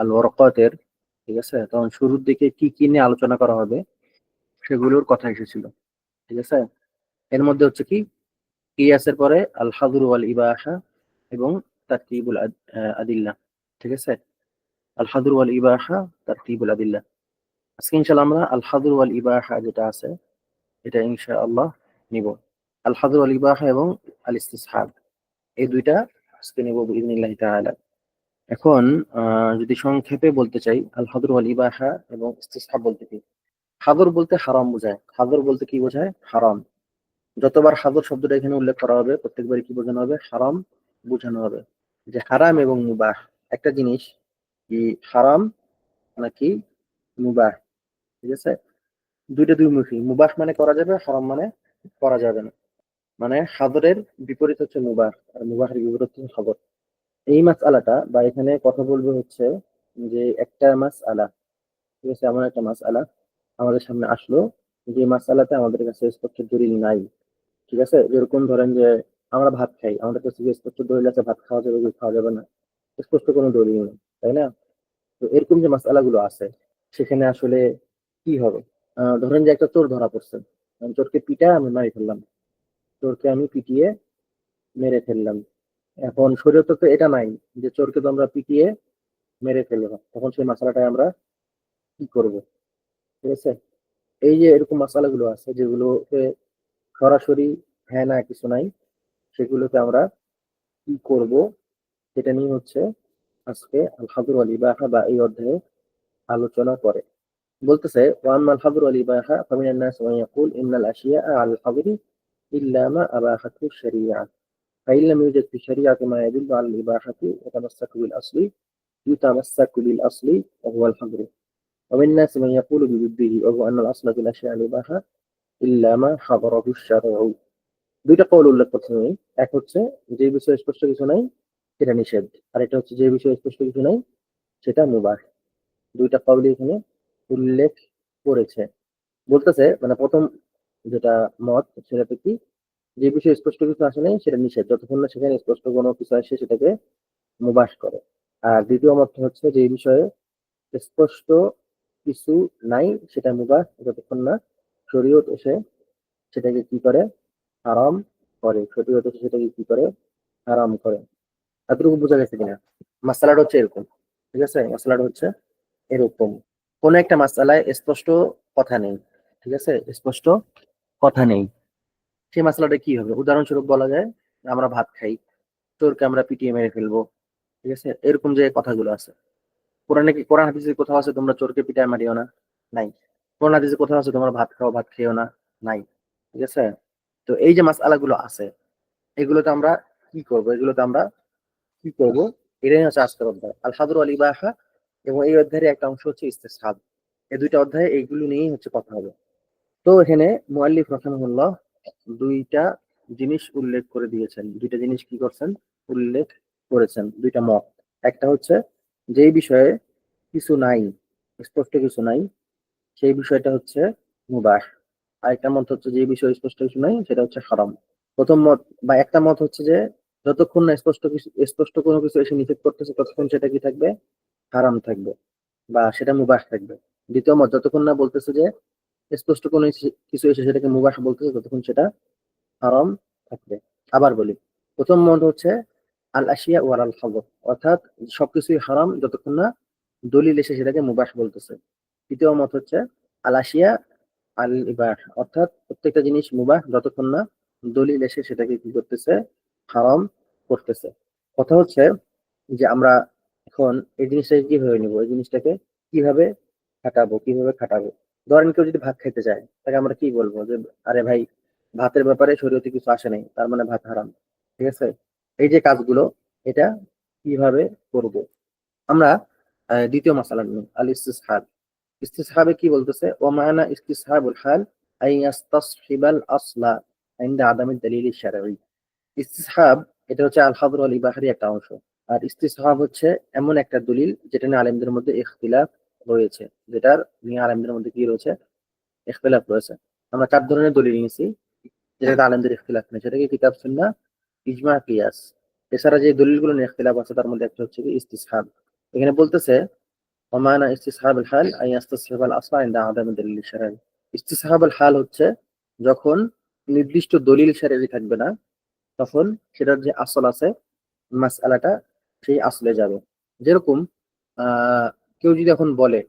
আল ওয়ারাকাতের ঠিক আছে? তখন শুরুর দিকে কি কি নিয়ে আলোচনা করা হবে সেগুলোর কথা এসেছিল, ঠিক আছে? এর মধ্যে হচ্ছে কি? কিয়াসের পরে আল হাদুর ওয়াল ইবাহা এবং তারতিবুল আদিল্লা, ঠিক আছে? আল হাদুর ওয়াল ইবাহা তারতিবুল আদিল্লা। আজকে ইনশাআল্লাহ আমরা আল হাদুর ওয়াল ইবাহা যেটা আছে, এটা ইনশাআল্লাহ নিব। আল হাদুর ওয়াল ইবাহা এবং আল ইস্তিসহাব এই দুইটা আজকে নিব ইদনিল্লাহি তাআলা। এখন যদি সংক্ষেপে বলতে চাই, আল হাদর আল ইবাহা এবং ইস্তিসহাব বলতে কি? হাদর বলতে হারাম বোঝায়। হাদর বলতে কি বোঝায়? হারাম। যতবার হাদর শব্দটা এখানে উল্লেখ করা হবে, প্রত্যেকবারই কি বোঝানো হবে? হারাম বোঝানো হবে। যে হারাম এবং মুবাহ, একটা জিনিস কি হারাম নাকি মুবাহ? ঠিক আছে? দুইটা দুই মুখী মুবাহ মানে করা যাবে, হারাম মানে করা যাবে না। মানে হাদরের বিপরীত হচ্ছে মুবাহ। আর মুবাহের বিপরীত হচ্ছে হাদর। এই মাছ আলাটা বা এখানে কথা বলব হচ্ছে যে একটা মাছ আলা ঠিক আছে? এমন একটা মাছ আলা আমাদের সামনে আসলো যে মাছ আলাতে আমাদের কাছে স্পষ্ট দলিল নাই, ঠিক আছে? যেরকম ধরেন যে আমরা ভাত খাই, আমাদের কাছে যে স্পষ্ট দলিল আছে, ভাত খাওয়া যাবে কি খাওয়া যাবে না, স্পষ্ট কোনো দলিল নেই, তাই না? তো এরকম যে মাসালা গুলো আছে, সেখানে আসলে কি হবে? ধরেন যে একটা চোর ধরা পড়ছে চোরকে পিটা আমি মারি ফেললাম, চোরকে আমি পিটিয়ে মেরে ফেললাম এখন শরীয়ত তো এটা নাই যে চোরকে তো আমরা পিটিয়ে মেরে ফেলব তখন সেই মশলাটাই আমরা কি করব? ঠিক আছে? এই যে এরকম মশালাগুলো আছে যেগুলোকে সরাসরি হ্যাঁ না, কিছু নাই, সেগুলোকে আমরা কি করব? সেটা নিয়ে হচ্ছে আজকে আলহাদুর আলী বাহা বা এই অধ্যায়ে আলোচনা করে। বলতেছে ওয়াম আলহাদুর আলী বাহা ফামিনান নাস ওয়া ইন্নাল আশিয়া আল হাদরি ইল্লা মা আবাহাতু শারিয়া। فإن لم يوجد في الشريعة ما يدل على الإباحة يتمسك بالأصل يتمسك بالأصل وهو الحظر ومن الناس من يقول بضده وهو أن الأصل في الأشياء الإباحة إلا ما حضره الشرع দুইটা কল উল্লেখ করছেন আমি এক হচ্ছে যে বিষয়ে স্পষ্ট কিছু নাই সেটা নিষেধ আর এটা হচ্ছে যে বিষয়ে স্পষ্ট কিছু নাই সেটা মুবাহ দুইটা কৌলি এখানে উল্লেখ করেছে বলতেছে মানে প্রথম যেটা মত সেটাতে কি যে বিষয়ে স্পষ্ট কিছু আসে নাই, সেটা নিষেধ। যতক্ষণ না সেখানে স্পষ্ট কোনো কিছু আসে, সেটাকে মুবাস করে। আর দ্বিতীয় মত হচ্ছে যে বিষয়ে স্পষ্ট কিছু নাই, সেটা মুবাস, যতক্ষণ না শরীয়ত এসে সেটাকে কি করে? আরাম করে। শরীয়ত এসে সেটাকে কি করে? আরাম করে। এতটুকু বোঝা গেছে কিনা? মাসালাটা হচ্ছে এরকম, ঠিক আছে? মাসালাটা হচ্ছে এরকম। কোন একটা মাসালায় স্পষ্ট কথা নেই, ঠিক আছে? স্পষ্ট কথা নেই। সেই মশলাটা কি হবে? উদাহরণস্বরূপ বলা যায়, আমরা ভাত খাই চোরকে আমরা পিটিয়ে মেরে ফেলব, ঠিক আছে? এরকম যে কথাগুলো আছে। কোরআনে কি, কোরআন হাদিসে কোথাও আছে, তোমরা চোরকে পিটায় মারিও না নাই। কোরআন হাদিসে কোথাও আছে, তোমরা ভাত খাও, ভাত খেয়েও না নাই। ঠিক আছে? তো এই যে মাসালাগুলো আছে, এগুলোতে আমরা কি করব? এগুলোতে আমরা কি করব? এটাই হচ্ছে আজকের অধ্যায়। আল হাদুর আলী বাহা এবং এই অধ্যায়ের একটা অংশ হচ্ছে ইস্তেসাদ এই দুইটা অধ্যায়ে এইগুলো নিয়েই হচ্ছে কথা হবে। তো এখানে মুআল্লিফ রহমানুল্লাহ দুইটা জিনিস উল্লেখ করে দিয়েছেন। দুইটা জিনিস কি করছেন? উল্লেখ করেছেন। দুইটা মত। একটা হচ্ছে যেই বিষয়ে কিছু নাই, স্পষ্ট কিছু নাই, সেই বিষয়টা হচ্ছে মুবাহ। আরেকটা মত হচ্ছে যে বিষয়ে স্পষ্ট কিছু নাই, সেটা হচ্ছে হারাম। প্রথম মত বা একটা মত হচ্ছে যে যতক্ষণ না স্পষ্ট কিছু, স্পষ্ট কোনো কিছু এসে নিষেধ করতেছে, ততক্ষণ সেটা কি থাকবে? হারাম থাকবে বা সেটা মুবাহ থাকবে। দ্বিতীয় মত, যতক্ষণ না বলতেছে যে স্পষ্ট কোনো কিছু এসে সেটাকে মুবাহ বলতেছে, ততক্ষণ সেটা হারাম থাকবে। আবার বলি, প্রথম মত হচ্ছে আল আশিয়া ওয়ার আল খবর, অর্থাৎ সবকিছুই হারাম যতক্ষণ না দলিল এসে সেটাকে মুবাহ বলতেছে। দ্বিতীয় মত হচ্ছে আল আশিয়া আল ইবাহ অর্থাৎ প্রত্যেকটা জিনিস মুবাহ যতক্ষণ না দলিল এসে সেটাকে কি করতেছে, হারাম করতেছে। কথা হচ্ছে যে আমরা এখন এই জিনিসটাকে কীভাবে নিব? এই জিনিসটাকে কীভাবে খাটাবো? কীভাবে খাটাবো? ধরেন কেউ যদি ভাত খাইতে চায়, তাকে আমরা কি বলব যে, আরে ভাই, ভাতের ব্যাপারে শরীয়তে কিছু আসে নাই, তার মানে ভাত হারাম। ঠিক আছে? এই যে কাজগুলো, এটা কীভাবে করব? আমরা দ্বিতীয় মাসালা নিয়ে আল ইস্তিসহাব ইস্তিসহাবে কি বলতেছে? ওমানা ইস্তিসহাবুল হাল আই ইয়াস্তাসহিবাল আসলা ইনদা আদামি দলিল শারঈ। ইস্তিসহাব, এটা হচ্ছে আল হাদর আল ইবাহারি একটা অংশ। আর ইস্তিসহাব হচ্ছে এমন একটা দলিল যেটা নিয়ে আলেমদের মধ্যে ইখতিলাফ রয়েছে, যেটার নিয়ে আলেমদের মধ্যে কি রয়েছে? ইখতিলাফ রয়েছে। আমরা চার ধরনের দলিল নিয়েছি যেটাতে আলেমদের ইখতিলাফ নেই। সেটাকে কিতাব সুন্নাহ, ইজমা, কিয়াস। এছাড়া যে দলিলগুলো নিয়ে ইখতিলাফ আছে, তার মধ্যে একটা হচ্ছে ইস্তিসহাব। এখানে বলতেছে, ওমানা ইস্তিসহাব আল হাল আই ইয়াস্তাসহিব আল আসলা ইনদা আদামি দলিল শারঈ ইস্তিসহাব আল হাল হচ্ছে, যখন নির্দিষ্ট দলিল শারঈ থাকবে না, তখন সেটার যে আসল আছে, মাসআলাটা সেই আসলে যাবে। যেরকম, আহ কেউ যদি এখন বলে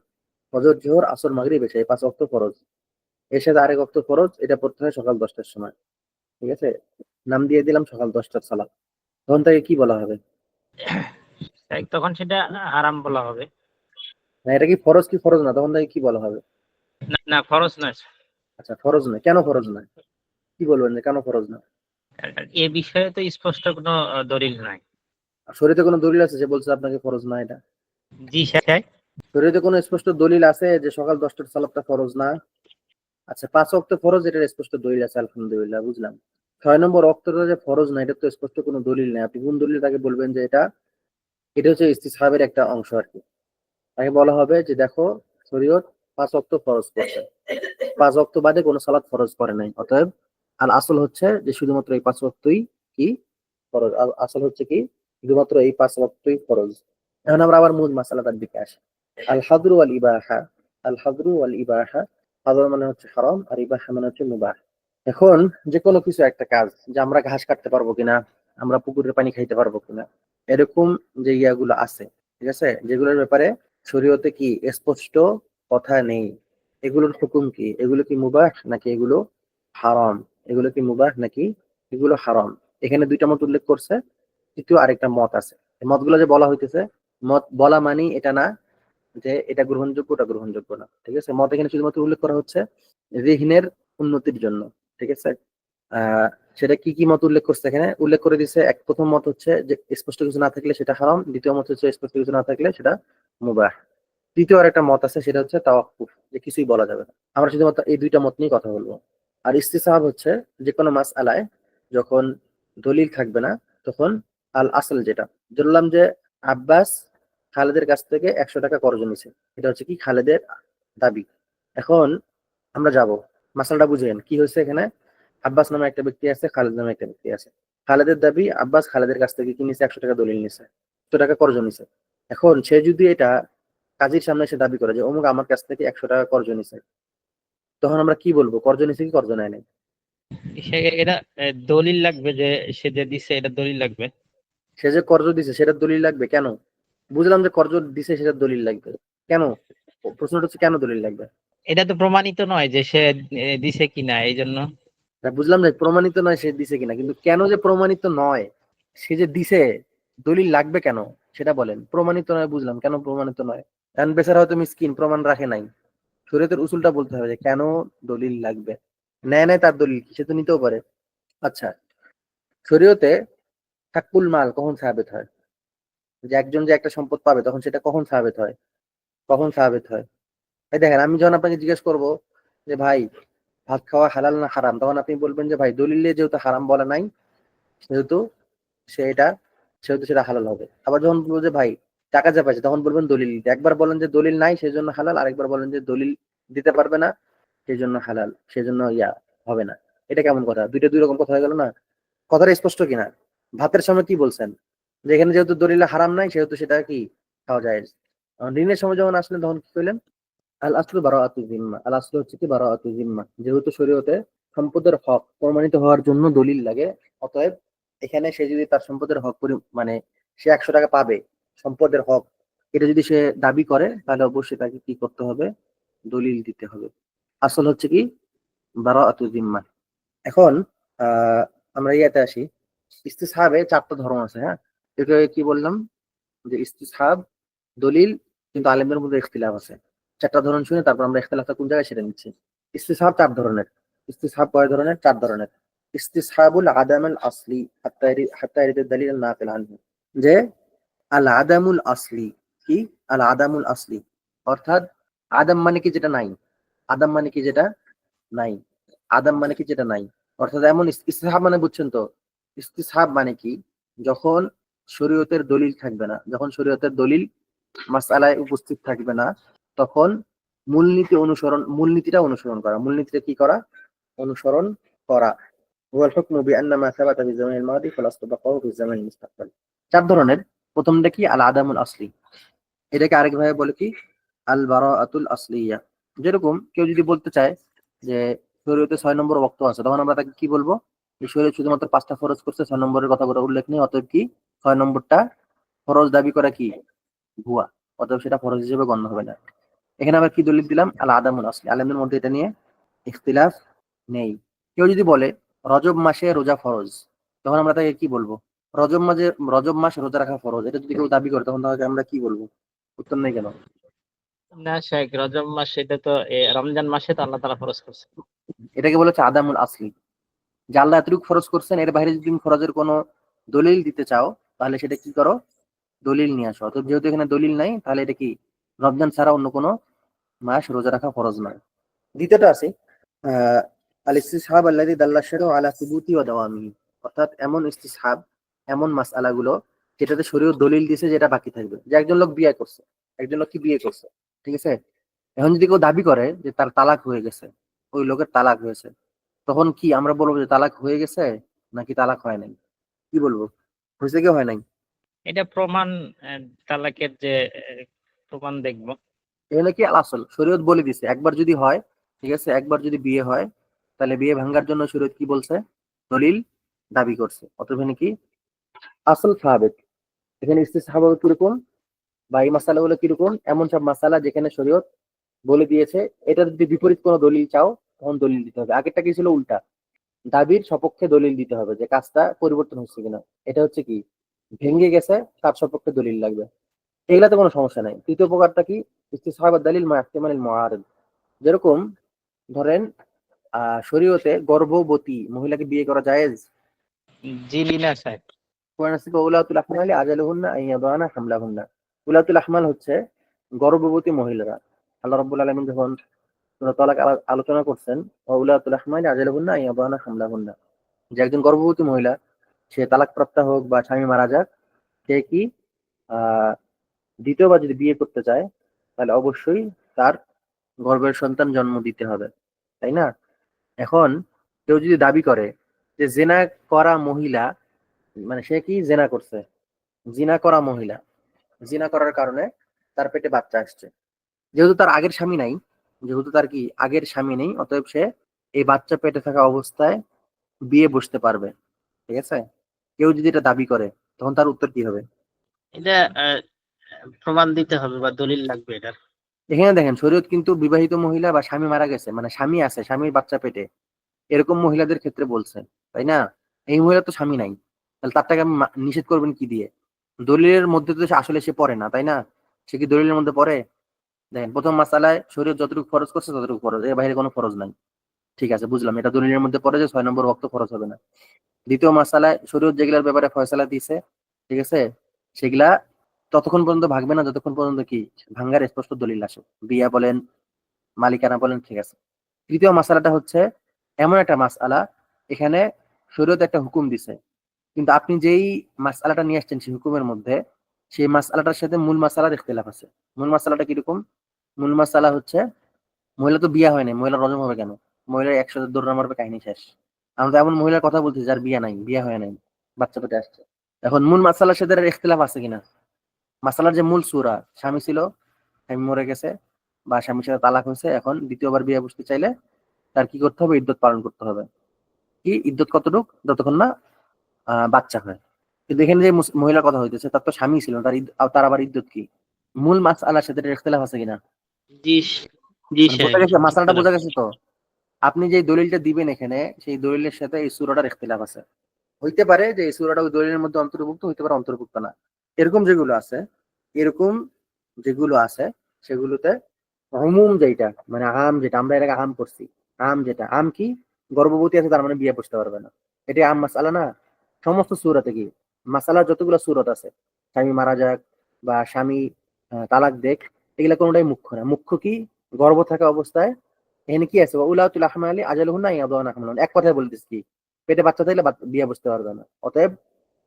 ফজর জোহর আসর মাগরিব এসে এই পাঁচ অক্ত ফরজ। এর সাথে আরেক অক্ত ফরজ এটা পড়তে হয় সকাল দশটার সময়। ঠিক আছে? নাম দিয়ে দিলাম সকাল দশটার সালাম তখন তাকে কি বলা হবে? তখন সেটা আরাম বলা হবে। না এটা কি ফরজ কি ফরজ না? তখন তাকে কি বলা হবে? না ফরজ নয়। আচ্ছা ফরজ নয়। কেন ফরজ নয়? কি বলবেন যে কেন ফরজ না এ বিষয়ে তো স্পষ্ট কোনো দলিল নাই। শরীরে কোনো দলিল আছে যে বলছে আপনাকে ফরজ না এটা? জি স্যার শরীরে কোনো স্পষ্ট দলিল আছে যে সকাল দশটার সালাদটা ফরজ না? আচ্ছা পাঁচ অক্ট ফরজ, এটার স্পষ্ট দলিল আছে, আলহামদুলিল্লাহ, বুঝলাম। ছয় নম্বর অক্টটা যে ফরজ না এটা তো স্পষ্ট কোনো দলিল নেই। আপনি কোন দলিল তাকে বলবেন যে এটা এটা হচ্ছে ইস্তিসাহাবের একটা অংশ আর কি। তাকে বলা হবে যে দেখো, শরীয়ত পাঁচ অক্ট ফরজ করছে। পাঁচ অক্ট বাদে কোনো সালাদ ফরজ করে নাই। অতএব আর আসল হচ্ছে যে শুধুমাত্র এই পাঁচ অক্টই কি ফরজ? আসল হচ্ছে কি, শুধুমাত্র এই পাঁচ অক্টই ফরজ। এখন আমরা আবার মূল মাসালাটার দিকে আসি। আল আল ইবাহা আল আল ইবাহা মানে হচ্ছে হারাম, আর ইবাহা মানে হচ্ছে মুবাহ। এখন যে কোনো কিছু একটা কাজ, যে আমরা ঘাস কাটতে পারব কিনা, আমরা পুকুরের পানি খাইতে পারব কিনা, এরকম যে ইয়াগুলো আছে, ঠিক আছে? যেগুলোর ব্যাপারে শরীয়তে কি স্পষ্ট কথা নেই। এগুলোর হুকুম কি? এগুলো কি মুবাহ নাকি এগুলো হারাম? এগুলো কি মুবাহ নাকি এগুলো হারাম? এখানে দুইটা মত উল্লেখ করছে, তৃতীয় আরেকটা মত আছে। মতগুলো যে বলা হইতেছে, মত বলা মানে এটা না যে এটা গ্রহণযোগ্য, ওটা গ্রহণযোগ্য না, ঠিক আছে? মত এখানে শুধুমাত্র উল্লেখ করা হচ্ছে ঋহনের উন্নতির জন্য, ঠিক আছে? সেটা কি কি মত উল্লেখ করছে এখানে? উল্লেখ করে দিছে এক, প্রথম মত হচ্ছে যে স্পষ্ট কিছু না থাকলে সেটা হারাম, দ্বিতীয় মত হচ্ছে স্পষ্ট কিছু না থাকলে সেটা মুবাহ। তৃতীয় আর একটা মত আছে, সেটা হচ্ছে তাওয়াক্কুফ, যে কিছুই বলা যাবে না। আমরা শুধুমাত্র এই দুইটা মত নিয়ে কথা বলব। আর ইস্তিসাহাব হচ্ছে যে কোনো মাস আলায় যখন দলিল থাকবে না, তখন আল আসল যেটা, ধরলাম যে আব্বাস খালেদের কাছ থেকে একশো টাকা কর্জ নিছে এটা হচ্ছে কি? খালেদের দাবি। এখন আমরা যাব। মাসালটা বুঝেন কি হয়েছে এখানে? আব্বাস নামে একটা ব্যক্তি আছে খালেদ নামে একটা ব্যক্তি আছে। খালেদের দাবি আব্বাস খালেদের কাছ থেকে কি নিছে? একশো টাকা দলিল নিছে। একশো টাকা কর্জ নিছে এখন সে যদি এটা কাজীর সামনে এসে দাবি করে যে অমুক আমার কাছ থেকে একশো টাকা কর্জ নিছে তখন আমরা কি বলব? কর্জ নিছে কি কর্জ নেয় নাই? সে- এটা দলিল লাগবে যে সে যে দিছে এটা দলিল লাগবে। সে যে কর্জ দিছে সেটার দলিল লাগবে? কেন? বুঝলাম যে কর্জ দিছে সেটা দলিল লাগবে। কেন? প্রশ্নটা হচ্ছে কেন দলিল লাগবে? এটা তো প্রমাণিত নয় যে সে দিছে কিনা এই জন্য বুঝলাম যে প্রমাণিত নয় সে দিছে কিনা কিন্তু কেন যে প্রমাণিত নয় সে যে দিছে দলিল লাগবে কেন? সেটা বলেন। প্রমাণিত নয় বুঝলাম কেন প্রমাণিত নয়? কারণ বেচারা হয়তো মিসকিন প্রমাণ রাখে নাই। শরীয়তের উসুলটা বলতে হবে যে কেন দলিল লাগবে? নেয় নেয় তার দলিল সে তো নিতেও পারে। আচ্ছা শরীয়তে হাক্কুল মাল কখন সাহাবেত হয়? যে একজন যে একটা সম্পদ পাবে, তখন সেটা কখন সাহাবেত হয়? কখন সাহাবেত হয়? এই দেখেন, আমি যখন আপনাকে জিজ্ঞেস করব যে, ভাই, ভাত খাওয়া হালাল না হারাম? তখন আপনি বলবেন যে, ভাই, দলিলে যেহেতু হারাম বলা নাই, সেহেতু সেটা সেহেতু সেটা হালাল হবে। আবার যখন বলব যে, ভাই, টাকা যা পাইছে, তখন বলবেন দলিল। একবার বলেন যে, দলিল নাই সেই জন্য হালাল। আরেকবার বলেন যে, দলিল দিতে পারবে না সেই জন্য হালাল সেই জন্য ইয়া, হবে না। এটা কেমন কথা? দুইটা দুই রকম কথা হয়ে গেল না? কথাটা স্পষ্ট কিনা? ভাতের সময় কি বলছেন? যে এখানে যেহেতু দলিল হারাম নাই, সেহেতু সেটা কি খাওয়া যায়? ঋণের সময় যখন আসলেন, তখন কি কইলেন আল আসলু বারাআতু জিম্মা। আল আসলু হচ্ছে কি বারো আতু জিম্মা? যেহেতু শরীয়তে সম্পদের হক প্রমাণিত হওয়ার জন্য দলিল লাগে, অতএব এখানে সে যদি তার সম্পদের হক মানে সে একশো টাকা পাবে সম্পদের হক, এটা যদি সে দাবি করে, তাহলে অবশ্যই তাকে কি করতে হবে? দলিল দিতে হবে। আসল হচ্ছে কি বারো আতু জিম্মা। এখন আমরা ইয়াতে আসি। ইস্তিসাহাবে চারটা ধর্ম আছে হ্যাঁ? এটাকে কি বললাম? যে ইস্তিসাহাব, দলিল কিন্তু আলেমদের মধ্যে ইখতিলাফ আছে। চারটা ধরন শুনে তারপর আমরা ইখতিলাফটা কোন জায়গায় সেটা নিচ্ছি? ইস্তিসাহাব চার ধরনের। ইস্তিসাহাব কয় ধরনের? চার ধরনের। ইস্তিসাহাবুল আদামুল আসলি হাত্তা ইয়ারি- হাত্তা ইয়ারিদ দালিল নাকিল আনহু। যে আল আদামুল আসলি, কি? আল আদামুল আসলি। অর্থাৎ আদম মানে কি যেটা নাই? আদম মানে কি যেটা নাই? আদম মানে কি যেটা নাই? অর্থাৎ এমন ইস- ইস্তিহাব মানে বুঝছেন তো? ইস্তিহাব মানে কি? যখন শরীয়তের দলিল থাকবে না। যখন শরীয়তের দলিল মাসালায় উপস্থিত থাকবে না, তখন মূলনীতি অনুসরণ, মূলনীতিটা অনুসরণ করা। মূলনীতিটা কি করা? অনুসরণ করা। চার ধরনের। প্রথমটা কি? আল আদামুল আসলি। এটাকে আরেকভাবে বলে কি? আল বারাতুল আসলিয়া। যেরকম কেউ যদি বলতে চায় যে শরীয়তে ছয় নম্বর বক্ত আছে, তখন আমরা তাকে কি বলব? শরীয়ত শুধুমাত্র পাঁচটা ফরজ করছে, ছয় নম্বরের কথা উল্লেখ নেই, অতএব কি? ছয় নম্বরটা ফরজ দাবি করা কি? ভুয়া। অতএব সেটা ফরজ হিসেবে গণ্য হবে না। এখানে আবার কি দলিল দিলাম? আল আদামুল আসলি। আলেমদের মধ্যে এটা নিয়ে ইখতিলাফ নেই। কেউ যদি বলে রজব মাসে রোজা ফরজ তখন আমরা তাকে কি বলব? রজব মাসে রজব মাস রোজা রাখা ফরজ এটা যদি কেউ দাবি করে তখন তাকে আমরা কি বলব? উত্তর নেই কেন? না শেখ রজব মাস এটা তো এ, রমজান মাসে তো আল্লাহ তালা ফরজ করছে। এটাকে বলেছে আদামুল আসলি। যে আল্লাহ এতটুকু ফরজ করছেন এর বাইরে যদি তুমি ফরজের কোনো দলিল দিতে চাও তাহলে সেটা কি করো? দলিল নিয়ে আসো। অতএব যেহেতু এখানে দলিল নাই, তাহলে এটা কি? রমজান ছাড়া অন্য কোনো মাস রোজা রাখা ফরজ নয়। দ্বিতীয়টা আছে আল ইস্তিসহাব আল্লাযী দাল্লা শারউ আলা সুবুতি ওয়া দাওয়ামি। অর্থাৎ এমন ইস্তিসহাব, এমন মাসআলাগুলো যেটাতে শরীয়ত দলিল দিয়েছে যেটা বাকি থাকবে। যে একজন লোক বিয়ে করছে, একজন লোক কি বিয়ে করছে, ঠিক আছে? এখন যদি কেউ দাবি করে যে তার তালাক হয়ে গেছে, ওই লোকের তালাক হয়েছে, তখন কি আমরা বলব যে তালাক হয়ে গেছে নাকি তালাক হয় নাই? কি বলব? হয়েছে কি হয় নাই? এটা প্রমাণ তালাকের যে প্রমাণ দেখব। এখানে কি আসল শরীয়ত বলে দিছে একবার যদি হয় ঠিক আছে একবার যদি বিয়ে হয় তাহলে বিয়ে ভাঙার জন্য শরীয়ত কি বলছে? দলিল দাবি করছে। অতএব কি? আসল সাহাবেক এখানে ইস্তিসাহাব কীরকম? বা এই মাসালাগুলো কীরকম? এমন সব মাসালা যেখানে শরীয়ত বলে দিয়েছে এটা যদি বিপরীত কোনো দলিল চাও তখন দলিল দিতে হবে। আগেরটা কি ছিল উল্টা? দাবির সপক্ষে দলিল দিতে হবে যে কাজটা পরিবর্তন হচ্ছে কিনা। এটা হচ্ছে কি? ভেঙে গেছে তার সপক্ষে দলিল লাগবে। এগুলাতে কোনো সমস্যা নাই। তৃতীয় প্রকারটা কি? ইস্তিসাহাব দালিল মা ইহতিমালিল যেরকম ধরেন আহ শরীয়তে গর্ভবতী মহিলাকে বিয়ে করা জায়েজ। জি উলাতুল আহমালি আজালুহুন্না হামলাহুন্না। উলাতুল আহমাল হচ্ছে গর্ভবতী মহিলারা। আল্লাহ রাব্বুল আলামিন যখন আলোচনা করছেন হামলাহুন্না। যে একজন গর্ভবতী মহিলা, সে তালাক প্রাপ্ত হোক বা স্বামী মারা যাক, সে কি দ্বিতীয়বার যদি বিয়ে করতে চায়, তাহলে অবশ্যই তার গর্ভের সন্তান জন্ম দিতে হবে, তাই না? এখন কেউ যদি দাবি করে যে জেনা করা মহিলা মানে সে কি জেনা করছে? জিনা করা মহিলা। জিনা করার কারণে তার পেটে বাচ্চা আসছে। যেহেতু তার আগের স্বামী নাই যেহেতু তার কি আগের স্বামী নেই অতএব সে এই বাচ্চা পেটে থাকা অবস্থায় বিয়ে বসতে পারবে ঠিক আছে? কেউ যদি এটা দাবি করে তখন তার উত্তর কি হবে? এটা প্রমাণ দিতে হবে বা দলিল লাগবে এটার। এখানে দেখেন শরীয়ত কিন্তু বিবাহিত মহিলা বা স্বামী মারা গেছে মানে স্বামী আছে স্বামীর বাচ্চা পেটে। এরকম মহিলাদের ক্ষেত্রে বলছে তাই না? এই মহিলা তো স্বামী নাই তাহলে তার টাকা নিষেধ করবেন কি দিয়ে? দলিলের মধ্যে তো আসলে সে পড়ে না তাই না? সে কি দলিলের মধ্যে পড়ে? দেখেন, প্রথম মাসালায় শরীয়ত যতটুকু ফরজ করছে ততটুকু ফরজ, এর বাইরে কোনো ফরজ নাই। ঠিক আছে, বুঝলাম। এটা দলিলের মধ্যে পড়ে যে ছয় নম্বর বক্ত ফরজ হবে না। দ্বিতীয় মাসালায় শরীয়ত যেগুলোর ব্যাপারে ফয়সালা দিয়েছে ঠিক আছে, সেগুলা ততক্ষণ পর্যন্ত ভাগবে না, যতক্ষণ পর্যন্ত কি? ভাঙ্গার স্পষ্ট দলিল আসে। বিয়া বলেন, মালিকানা বলেন, ঠিক আছে। তৃতীয় মাসালাটা হচ্ছে, এমন একটা মাসালা, এখানে শরীয়ত একটা হুকুম দিছে। কিন্তু আপনি যেই মাসালাটা নিয়ে আসছেন সেই হুকুমের মধ্যে সেই মাসালাটার সাথে মূল মাসালার ইখতিলাফ আছে। মূল মাসালাটা কীরকম? মূল মাসালা হচ্ছে, মহিলা তো বিয়া হয় নাই মহিলা রজম হবে কেন? মহিলার একসাথে দৌড়া মারবে কাহিনী শেষ। আমরা এমন মহিলার কথা বলছি যার বিয়া নাই, বিয়া হয় নাই, বাচ্চা পেটে আসছে। এখন মূল মাসালার সাথে ইখতিলাফ আছে কিনা? মাসালার যে মূল সুরা, স্বামী ছিল, স্বামী মরে গেছে, বা স্বামীর সাথে তালাক হয়েছে, এখন দ্বিতীয়বার বিয়ে বসতে চাইলে তার কি করতে হবে? ইদ্যত পালন করতে হবে। কি? ইদ্যত কতটুক? যতক্ষণ না বাচ্চা হয়। কিন্তু এখানে যে মহিলার কথা হইতেছে তার তো স্বামী ছিল তার তার আবার ইদ্যত কি? মূল মাস আল্লাহর সাথে ইখতিলাফ আছে কিনা? জি জি মাসালাটা বোঝা গেছে তো? আপনি যে দলিলটা দিবেন এখানে সেই দলিলের সাথে এই সুরাটার ইখতিলাফ আছে। হইতে পারে যে এই সুরাটা ওই দলিলের মধ্যে অন্তর্ভুক্ত হইতে পারে অন্তর্ভুক্ত না। এরকম যেগুলো আছে এরকম যেগুলো আছে সেগুলোতে হুমুম যেটা মানে আম যেটা আমরা এটাকে আম করছি। আম যেটা আম কি? গর্ভবতী আছে তার মানে বিয়ে বসতে পারবে না। এটা আম মাসালা না? সমস্ত সুরাতে কি? মাসালা যতগুলো সুরত আছে, স্বামী মারা যাক বা স্বামী তালাক দেখ এগুলা কোনোটাই মুখ্য না। মুখ্য কি? গর্ভ থাকা অবস্থায় এখানে কি আছে? উলাউতুল আহমালি আজালুহুন্না ইয়াদাউনা হামলান এক কথায় বলতেছি কি পেটে বাচ্চা থাকলে বিয়ে বসতে পারবে না। অতএব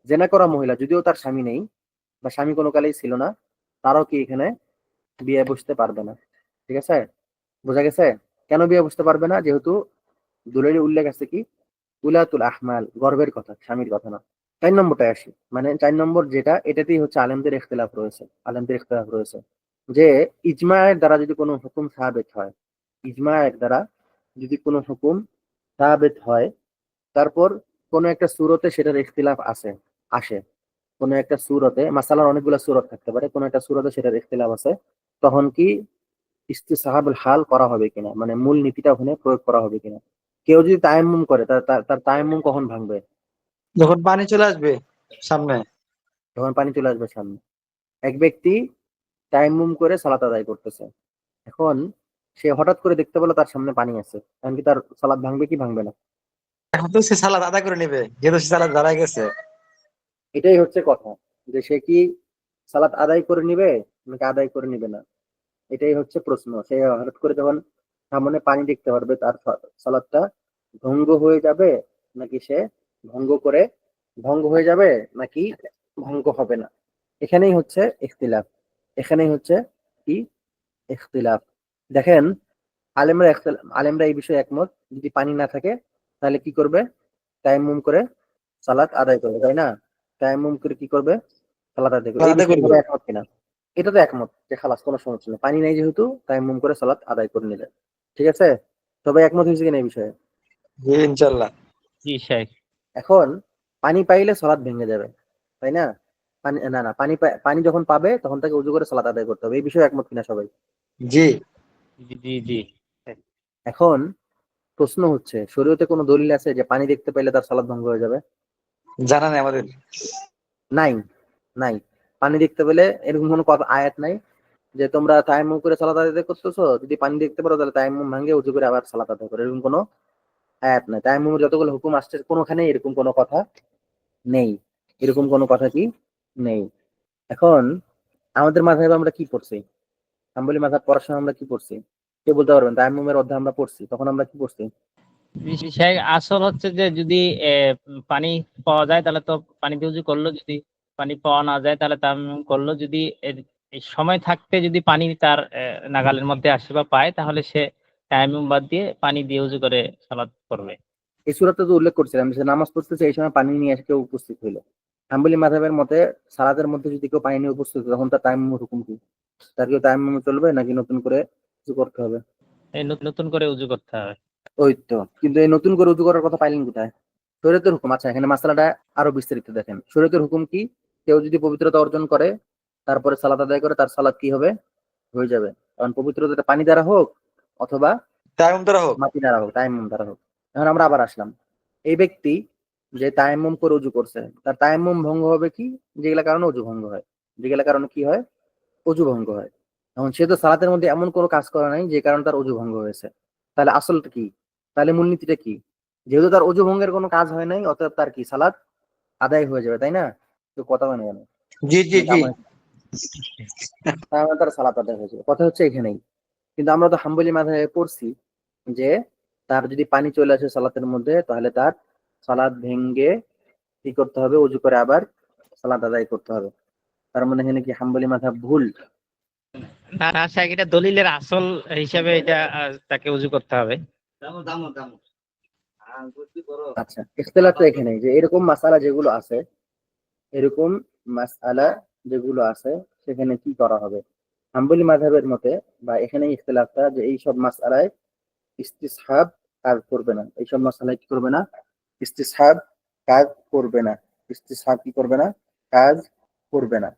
জেনা করা মহিলা, যদিও তার স্বামী নেই বা স্বামী কোনো কালেই ছিল না, তারও কি এখানে বিয়ে বসতে পারবে না। ঠিক আছে? বোঝা গেছে? কেন বিয়ে বসতে পারবে না? যেহেতু দুলের উল্লেখ আছে কি? উলাতুল আহমাল, গর্বের কথা, স্বামীর কথা না। চার নম্বরটা আসি। মানে চার নম্বর যেটা, এটাতেই হচ্ছে আলেমদের ইখতিলাফ রয়েছে। আলেমদের ইখতিলাফ রয়েছে। যে ইজমায়ের দ্বারা যদি কোনো হুকুম সাবেত হয়, ইজমায়ের দ্বারা যদি কোনো হুকুম সাবেত হয়, তারপর কোনো একটা সুরতে সেটার ইখতিলাফ আসে আসে। কোনো একটা সুরতে, মাসালার অনেকগুলো সুরত থাকতে পারে, কোনো একটা সুরতে সেটার ইখতিলাফ আছে, তখন কি ইস্তি ইস্তিসাহাবুল হাল করা হবে কিনা? মানে মূল নীতিটা ওখানে প্রয়োগ করা হবে কিনা? কেউ যদি তায়াম্মুম করে, তার, তার- কখন ভাঙবে? যখন পানি চলে আসবে সামনে? যখন পানি চলে আসবে সামনে। এক ব্যক্তি তায়াম্মুম করে সালাত আদায় করতেছে। এখন সে হঠাৎ করে দেখতে পেল তার সামনে পানি আছে। এখন কি তার সালাদ ভাঙবে কি ভাঙবে না? এখন তো সে সালাদ আদা করে নেবে যেহেতু সে সালাদ দাঁড়ায় গেছে। এটাই হচ্ছে কথা যে সে কি সালাত আদায় করে নিবে নাকি আদায় করে নিবে না? এটাই হচ্ছে প্রশ্ন। সে হঠাৎ করে যখন সামনে পানি দেখতে পারবে তার সালাদটা ভঙ্গ হয়ে যাবে নাকি সে ভঙ্গ করে ভঙ্গ হয়ে যাবে নাকি ভঙ্গ হবে না? এখানেই হচ্ছে ইখতিলাফ। এখানেই হচ্ছে কি? ইখতিলাফ। দেখেন আলেমরা আলেমরা এই বিষয়ে একমত। যদি পানি না থাকে তাহলে কি করবে? তাইমুম করে সালাত আদায় করবে তাই না? তায়াম্মুম করে কি করবে? সালাত আদায় করবে। একমত কিনা? এটা তো একমত যে খালাস কোনো সমস্যা নেই। পানি নেই যেহেতু তায়াম্মুম করে সালাত আদায় করে নিলে ঠিক আছে? সবাই একমত হয়েছে কিনা এই বিষয়ে? জি ইনশাল্লাহ জি শেখ। এখন পানি পাইলে সলাদ ভেঙে যাবে তাই না? পানি না না পানি পানি যখন পাবে তখন তাকে উজু করে সালাত আদায় করতে হবে এই বিষয়ে একমত কিনা সবাই? জি। জি জি জি। এখন প্রশ্ন হচ্ছে শরীয়তে কোনো দলিল আছে যে পানি দেখতে পাইলে তার সলাদ ভঙ্গ হয়ে যাবে? জানা নেই আমাদের। নাই নাই। পানি দেখতে পেলে এরকম কোনো কথা আয়াত নাই যে তোমরা তায়াম্মুম করে সালাত আদায় করতেছো যদি পানি দেখতে পারো তাহলে তায়াম্মুম ভাঙে উজু করে আবার সালাত আদায় করো এরকম কোনো আয়াত নাই তায়াম্মুমের যতগুলো হুকুম আসছে কোনোখানে এরকম কোনো কথা নেই। এরকম কোনো কথা কি নেই। এখন আমাদের মাথায় আমরা কি পড়ছি? হাম্বলি মাথায় পড়াশোনা আমরা কি পড়ছি? কে বলতে পারবেন তায়াম্মুমের অধ্যায় আমরা পড়ছি, তখন আমরা কি পড়ছি? আসল হচ্ছে যে যদি পানি পাওয়া যায় তাহলে তো পানি উজু করল। যদি পানি পাওয়া না যায় তাহলে তায়াম্মুম করল। যদি সময় থাকতে যদি পানি তার নাগালের মধ্যে আসে বা পায়, তাহলে সে তায়াম্মুম বাদ দিয়ে পানি দিয়ে উজু করে সালাত করবে। এই সুরাতে তো উল্লেখ করছিলাম যে নামাজ পড়তেছে এই সময় পানি নিয়ে এসে কেউ উপস্থিত হইল। হাম্বলি মাধাবের মতে সালাদের মধ্যে যদি কেউ পানি নিয়ে উপস্থিত হয় তখন তার টাইম হুকুম কি? তার কেউ টাইম চলবে নাকি নতুন করে কিছু করতে হবে? এই নতুন- করে উজু করতে হবে। ওই তো কিন্তু এই নতুন করে উজু করার কথা পাইলেন কোথায়? শরীয়তের হুকুম আচ্ছা এখানে মাসালাটা আরও বিস্তারিত দেখেন। শরীয়তের হুকুম কি? কেউ যদি পবিত্রতা অর্জন করে তারপরে সালাত আদায় করে তার সালাদ কি হবে? হয়ে যাবে। কারণ পবিত্রতা পানি দ্বারা হোক অথবা তাই তারা হোক। মাটি দ্বারা হোক তায়াম্মুম দ্বারা হোক। এখন আমরা আবার আসলাম। এই ব্যক্তি যে তায়াম্মুম করে উজু করছে তার তায়াম্মুম ভঙ্গ হবে কি? যেগুলা কারণে উজু ভঙ্গ হয়। যেগুলা কারণে কি হয়? উজু ভঙ্গ হয়। এখন সে তো সালাতের মধ্যে এমন কোনো কাজ করা নাই যে কারণে তার উজু ভঙ্গ হয়েছে। তাহলে আসলটা কি? তাহলে মূলনীতিটা কি? যেহেতু তার উজু ভঙ্গের কোনো কাজ হয় নাই অতএব তার কি সালাত আদায় হয়ে যাবে তাই না? তো কথা মানে কেন জি জি জি। তার তার সালাত আদায় হয়ে যাবে। কথা হচ্ছে এখানেই। কিন্তু আমরা তো হাম্বলি মাথায় পড়ছি যে তার যদি পানি চলে আসে সালাতের মধ্যে তাহলে তার সালাদ ভেঙ্গে কি করতে হবে? উজু করে আবার সালাদ আদায় করতে হবে। তার মানে এখানে কি হাম্বলি মাথা ভুল? না শেখ এটা দলিলের আসল হিসাবে এটা তাকে উজু করতে হবে। আচ্ছা ইখতিলাফ তো এখানেই যে এরকম মাসালা যেগুলো আছে এরকম মাসালা যেগুলো আছে সেখানে কি করা হবে? হাম্বলি মাযহাবের মতে বা এখানে ইখতিলাফটা যে এই সব মাসালায় ইস্তিসহাব কাজ করবে না? এই সব মাসালায় কি করবে না? ইস্তিসহাব কাজ করবে না? ইস্তিসহাব কি করবে না? কাজ করবে না।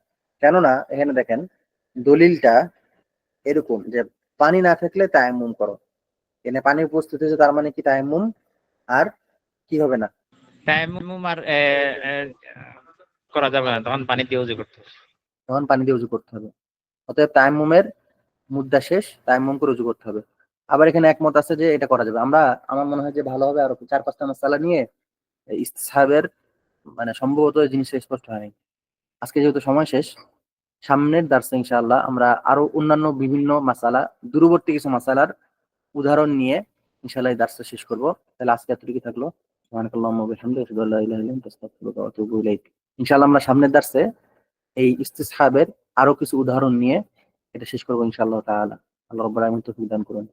কেননা এখানে দেখেন দলিলটা এরকম যে পানি না থাকলে তায়াম্মুম করো। এখানে পানি উপস্থিত হয়েছে তার মানে কি তায়াম্মুম? আর কি হবে না? তায়াম্মুম আর করা যাবে না তখন পানি দিয়ে উজু করতে হবে। তখন পানি দিয়ে উজু করতে হবে। অতএব তায়াম্মুমের মুদ্রা শেষ তায়াম্মুম রুজু করতে হবে। আবার এখানে একমত আছে যে এটা করা যাবে। আমরা, আমার মনে হয় যে ভালো হবে আরও চার পাঁচটা মাসালা নিয়ে ইস্তিসাবের মানে সম্ভবত এই জিনিসটা স্পষ্ট হয়নি। আজকে যেহেতু সময় শেষ, সামনের দার্সে ইনশাআল্লাহ আমরা আরও অন্যান্য বিভিন্ন মাসালা দূরবর্তী কিছু মাসালার উদাহরণ নিয়ে ইনশাআল্লাহ এই দার্সটা শেষ করব। তাহলে আজকে এতটুকু থাকল। ইনশাআল্লাহ আমরা সামনের দার্সে এই ইস্তিসহাবের আরও কিছু উদাহরণ নিয়ে এটা শেষ করব ইনশাআল্লাহ তাআলা। আল্লাহ রাব্বুল আলামিন তৌফিক দান করুন।